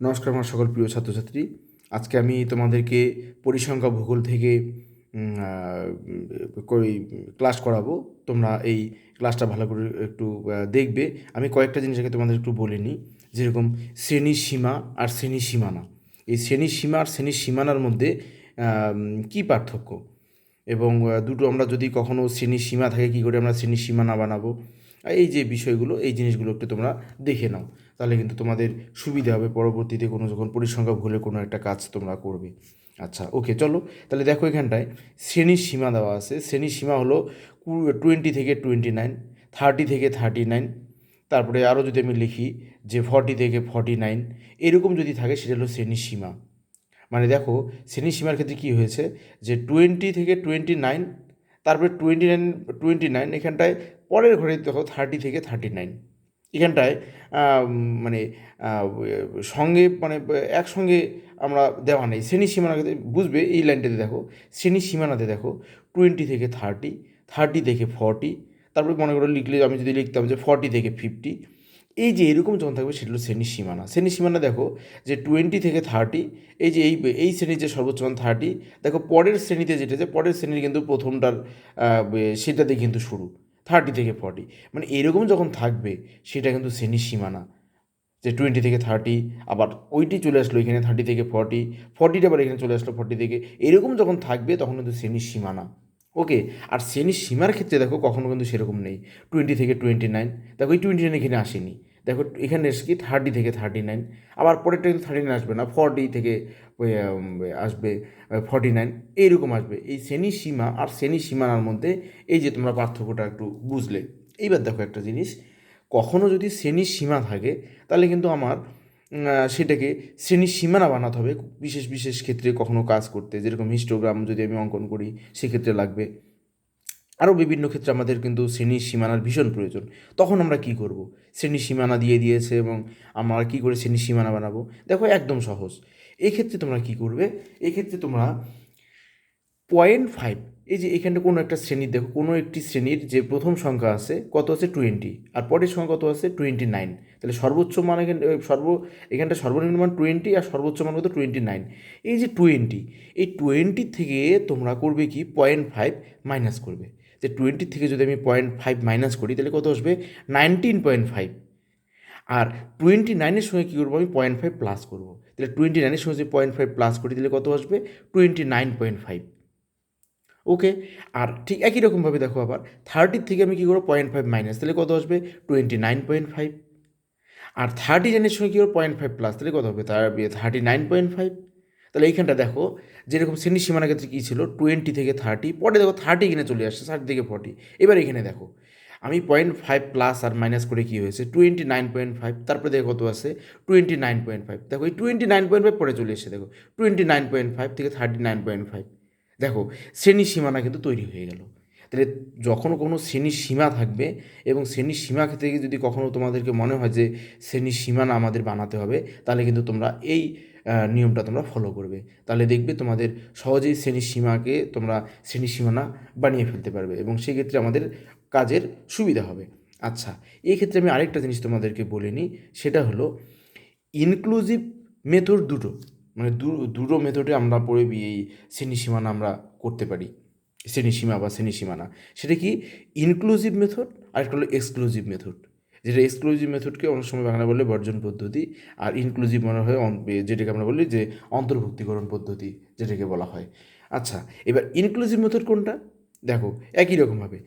নমস্কার আমার সকল প্রিয় ছাত্রছাত্রী। আজকে আমি তোমাদেরকে পরিসংখ্যা ভূগোল থেকে ক্লাস করাবো। তোমরা এই ক্লাসটা ভালো করে একটু দেখবে। আমি কয়েকটা জিনিস আগে তোমাদের একটু বলে নিই। যেরকম শ্রেণি সীমা আর শ্রেণি সীমানা। এই শ্রেণি সীমা আর শ্রেণি সীমানার মধ্যে কী পার্থক্য? এবং দুটো আমরা যদি কখনো শ্রেণি সীমা থাকে, কী করে আমরা শ্রেণি সীমানা বানাবো? এই যে বিষয়গুলো, এই জিনিসগুলো একটু তোমরা দেখে নাও। তাহলে কিন্তু তোমাদের সুবিধা হবে, পরবর্তীতে কোনো যখন পরিসংখ্যা ভুলে কোনো একটা কাজ তোমরা করবে। আচ্ছা ওকে চলো। তাহলে দেখো এখানটায় শ্রেণির সীমা দেওয়া আছে। শ্রেণির সীমা হলো টোয়েন্টি থেকে টোয়েন্টি নাইন থার্টি থেকে থার্টি নাইন তারপরে আরও যদি আমি লিখি যে ফর্টি থেকে ফর্টি নাইন এরকম যদি থাকে সেটা হলো শ্রেণির সীমা। মানে দেখো, শ্রেণি সীমার ক্ষেত্রে কী হয়েছে? যে টোয়েন্টি থেকে টোয়েন্টি নাইন তারপরে টোয়েন্টি নাইন টোয়েন্টি নাইন এখানটায় পরের ঘরে দেখো থার্টি থেকে থার্টি নাইন এখানটায় মানে সঙ্গে মানে একসঙ্গে আমরা দেওয়া নেই। শ্রেণি সীমানাতে বুঝবে, এই লাইনটাতে দেখো, শ্রেণি সীমানাতে দেখো টোয়েন্টি থেকে থার্টি থার্টি থেকে ফর্টি তারপরে মনে করো লিখলে, আমি যদি লিখতাম যে ফর্টি থেকে ফিফটি এই যে এরকম যখন থাকবে, সেটা হলো শ্রেণি সীমানা। শ্রেণি সীমানা দেখো যে টোয়েন্টি থেকে থার্টি এই যে এই এই শ্রেণির যে সর্বোচ্চ মান থার্টি দেখো পরের শ্রেণীতে যেটা যে পরের শ্রেণির কিন্তু প্রথমটার সেটাতে কিন্তু শুরু। থার্টি থেকে ফর্টি মানে এরকম যখন থাকবে, সেটা কিন্তু শ্রেণির সীমানা। যে টোয়েন্টি থেকে থার্টি আবার ওইটি চলে আসলো এখানে থার্টি থেকে ফর্টি ফর্টিটা আবার এখানে চলে আসলো ফর্টি থেকে। এরকম যখন থাকবে, তখন কিন্তু শ্রেণির সীমানা। ওকে আর শ্রেণির সীমার ক্ষেত্রে দেখো কখনো কিন্তু সেরকম নেই। টোয়েন্টি থেকে টোয়েন্টি নাইন দেখো এই টোয়েন্টি নাইন এখানে আসেনি। দেখো এখানে এসে কি থার্টি থেকে থার্টি নাইন আবার পরেরটা কিন্তু থার্টি নাইন আসবে না। ফর্টি থেকে আসবে ফর্টি নাইন এইরকম আসবে। এই শ্রেণি সীমা আর শ্রেণি সীমানার মধ্যে এই যে তোমরা পার্থক্যটা একটু বুঝলে। এইবার দেখো একটা জিনিস কখনো যদি শ্রেণির সীমা থাকে তাহলে কিন্তু আমার সেটাকে শ্রেণির সীমানা বানাতে হবে বিশেষ বিশেষ ক্ষেত্রে কখনো কাজ করতে। যেরকম হিস্টোগ্রাম যদি আমি অঙ্কন করি সেক্ষেত্রে লাগবে। আরও বিভিন্ন ক্ষেত্রে আমাদের কিন্তু শ্রেণির সীমানার ভীষণ প্রয়োজন। তখন আমরা কি করব? শ্রেণির সীমানা দিয়ে দিয়েছে এবং আমরা কি করে শ্রেণির সীমানা বানাবো? দেখো একদম সহজ। এক্ষেত্রে তোমরা কি করবে? এক্ষেত্রে তোমরা পয়েন্ট ফাইভ এই যে এখানটা কোনো একটা শ্রেণির দেখো, কোনো একটি শ্রেণির যে প্রথম সংখ্যা আছে, কত আছে? টোয়েন্টি আর পরের সংখ্যা কত আছে? টোয়েন্টি নাইন তাহলে সর্বোচ্চ মান এখানে সর্ব, এখানটা সর্বনিম্ন মান টোয়েন্টি আর সর্বোচ্চ মান কত? টোয়েন্টি নাইন এই যে টোয়েন্টি এই টোয়েন্টি থেকে তোমরা করবে কি? পয়েন্ট ফাইভ মাইনাস করবে, যে টোয়েন্টি থেকে যদি আমি পয়েন্ট ফাইভ মাইনাস করি, তাহলে কত আসবে? নাইনটিন পয়েন্ট ফাইভ আর টোয়েন্টি নাইনের সঙ্গে কী করব? আমি পয়েন্ট ফাইভ প্লাস করব তাহলে টোয়েন্টি নাইনের সঙ্গে যদি পয়েন্ট ফাইভ প্লাস করে দিলে কত আসবে? Twenty nine point five okay আর ঠিক একই রকমভাবে দেখো আবার থার্টির থেকে আমি কী করব? পয়েন্ট ফাইভ মাইনাস তাহলে কত আসবে? টোয়েন্টি নাইন পয়েন্ট ফাইভ আর থার্টি নাইনের সঙ্গে কী করব? পয়েন্ট ফাইভ প্লাস তাহলে কত হবে? তার থার্টি নাইন পয়েন্ট ফাইভ তাহলে এইখানটা দেখো, যেরকম শ্রেণি সীমানা ক্ষেত্রে কী ছিল? টোয়েন্টি থেকে থার্টি পরে দেখো থার্টি এখানে চলে আসছে থার্টি থেকে ফর্টি এবার এখানে দেখো আমি পয়েন্ট ফাইভ প্লাস আর মাইনাস করে কী হয়েছে? টোয়েন্টি নাইন পয়েন্ট ফাইভ তারপরে দেখো কত আছে? টোয়েন্টি নাইন পয়েন্ট ফাইভ দেখো, এই টোয়েন্টি নাইন পয়েন্ট ফাইভ পরে চলে এসেছে, দেখো। টোয়েন্টি নাইন পয়েন্ট ফাইভ থেকে থার্টি নাইন পয়েন্ট ফাইভ দেখো, শ্রেণি সীমানা কিন্তু তৈরি হয়ে গেল। তাহলে যখন কোনো শ্রেণির সীমা থাকবে এবং শ্রেণির সীমা থেকে যদি কখনও তোমাদেরকে মনে হয় যে শ্রেণির সীমানা আমাদের বানাতে হবে, তাহলে কিন্তু তোমরা এই নিয়মটা তোমরা ফলো করবে। তাহলে দেখবে তোমাদের সহজেই শ্রেণির সীমাকে তোমরা শ্রেণির সীমানা বানিয়ে ফেলতে পারবে এবং সেক্ষেত্রে আমাদের কাজের সুবিধা হবে। আচ্ছা এই ক্ষেত্রে আমি আরেকটা জিনিস তোমাদেরকে বলে নিই, সেটা হলো ইনক্লুসিভ মেথড দুটো মানে দুটো মেথডে আমরা পড়ে এই শ্রেণি সীমানা আমরা করতে পারি শ্রেণি সীমা বা শ্রেণি সীমানা সেটা কি? ইনক্লুসিভ মেথড আর একটা হলো এক্সক্লুসিভ মেথড যেটা এক্সক্লুসিভ মেথডকে অনেক সময় বাংলা বলে বর্জন পদ্ধতি, আর ইনক্লুসিভ মনে হয় যেটাকে আমরা বলি যে অন্তর্ভুক্তিকরণ পদ্ধতি, যেটাকে বলা হয়। আচ্ছা এবার ইনক্লুসিভ মেথড কোনটা? দেখো, একই রকমভাবে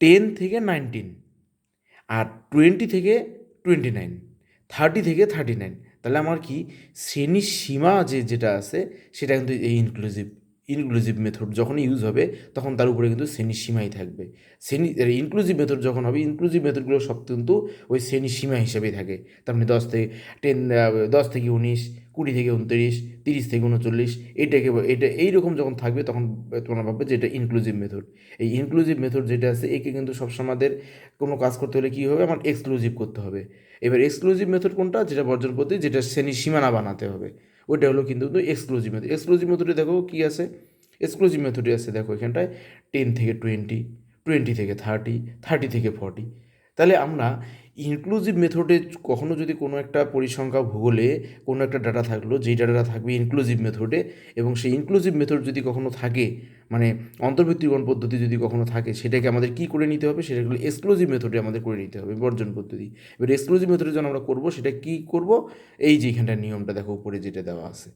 টেন থেকে নাইনটিন আর টোয়েন্টি থেকে টোয়েন্টি নাইন, থার্টি থেকে থার্টি নাইন। তাহলে আমার কি শ্রেণি সীমা যে যেটা আছে, সেটা কিন্তু এই ইনক্লুসিভ ইনক্লুসিভ মেথড যখন ইউজ হবে, তখন তার উপরে কিন্তু শ্রেণির সীমাই থাকবে। শ্রেণি ইনক্লুসিভ মেথড যখন হবে ইনক্লুসিভ মেথডগুলো সব কিন্তু ওই শ্রেণির সীমা হিসেবেই থাকে। তার মানে দশ থেকে টেন দশ থেকে উনিশ, কুড়ি থেকে উনত্রিশ, তিরিশ থেকে উনচল্লিশ, এটাকে এটা এইরকম যখন থাকবে, তখন তোমরা ভাববে যে এটা ইনক্লুসিভ মেথড এই ইনক্লুসিভ মেথড যেটা আছে, একে কিন্তু সবসময় আমাদের কোনো কাজ করতে হলে কী হবে? আমার এক্সক্লুসিভ করতে হবে। এবার এক্সক্লুসিভ মেথড কোনটা? যেটা বর্জন পদ্ধতি যেটা শ্রেণির সীমানা বানাতে হবে। ওইটা হলো কিন্তু এক্সক্লুসিভ মেথড এক্সক্লুসিভ মেথডে দেখো কী আছে? এক্সক্লুসিভ মেথডে আছে দেখো এখানটায় টেন থেকে টোয়েন্টি টোয়েন্টি থেকে থার্টি থার্টি থেকে ফর্টি তাহলে আমরা ইনক্লুসিভ মেথডে কখনো যদি কোনো একটা পরিসংখ্যা ভূগোলে কোনো একটা ডাটা থাকল, যেই ডাটাটা থাকবে ইনক্লুসিভ মেথডে এবং সেই ইনক্লুসিভ মেথড যদি কখনো থাকে মানে অন্তর্ভুক্তিকরণ পদ্ধতি যদি কখনো থাকে, সেটাকে আমাদের কী করে নিতে হবে? সেটাগুলো এক্সক্লুসিভ মেথডে আমাদের করে নিতে হবে, বর্জন পদ্ধতি। এবার এক্সক্লুসিভ মেথডে যখন আমরা করব, সেটা কী করব? এই যে এখানটার নিয়মটা দেখো, উপরে যেটা দেওয়া আছে।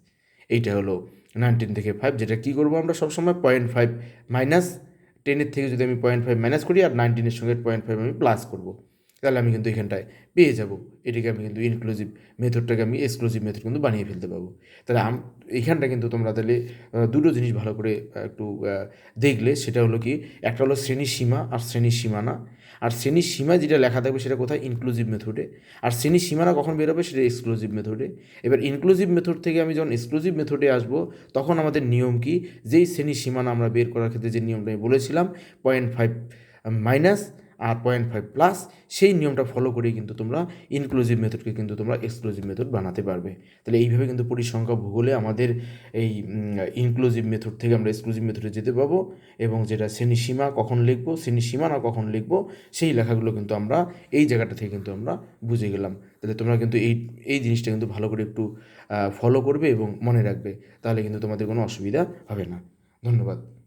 এইটা হলো নাইনটিন থেকে ফাইভ যেটা কী করব আমরা সবসময়? পয়েন্ট ফাইভ মাইনাস টেনের থেকে যদি আমি পয়েন্ট ফাইভ মাইনাস করি, আর নাইনটিনের সঙ্গে পয়েন্ট ফাইভ আমি প্লাস করব। তাহলে আমি কিন্তু এখানটায় পেয়ে যাব। এটাকে আমি কিন্তু ইনক্লুসিভ মেথডটাকে আমি এক্সক্লুসিভ মেথড কিন্তু বানিয়ে ফেলতে পারব। তাহলে আম কিন্তু তোমরা তাহলে দুটো জিনিস ভালো করে একটু দেখলে, সেটা হলো কি, একটা হলো শ্রেণির সীমা আর শ্রেণির সীমানা। আর শ্রেণির সীমা যেটা লেখা থাকবে সেটা কোথায়? ইনক্লুসিভ মেথডে আর শ্রেণির সীমানা কখন বেরোবে সেটা এক্সক্লুসিভ মেথডে এবার ইনক্লুসিভ মেথড থেকে আমি যখন এক্সক্লুসিভ মেথডে আসব, তখন আমাদের নিয়ম কি? যেই শ্রেণির সীমানা আমরা বের করার ক্ষেত্রে যে নিয়মটা আমি বলেছিলাম পয়েন্ট ফাইভ মাইনাস আর পয়েন্ট ফাইভ প্লাস সেই নিয়মটা ফলো করেই কিন্তু তোমরা ইনক্লুসিভ মেথডকে কিন্তু তোমরা এক্সক্লুসিভ মেথড বানাতে পারবে। তাহলে এইভাবে কিন্তু পরিসংখ্যা ভূগোলে আমাদের এই ইনক্লুসিভ মেথড থেকে আমরা এক্সক্লুসিভ মেথডে যেতে পাবো এবং যেটা শ্রেণি সীমা কখন লিখব শ্রেণি সীমানা কখন লিখব, সেই লেখাগুলো কিন্তু আমরা এই জায়গাটা থেকে কিন্তু আমরা বুঝে গেলাম। তাহলে তোমরা কিন্তু এই এই জিনিসটা কিন্তু ভালো করে একটু ফলো করবে এবং মনে রাখবে, তাহলে কিন্তু তোমাদের কোনো অসুবিধা হবে না। ধন্যবাদ।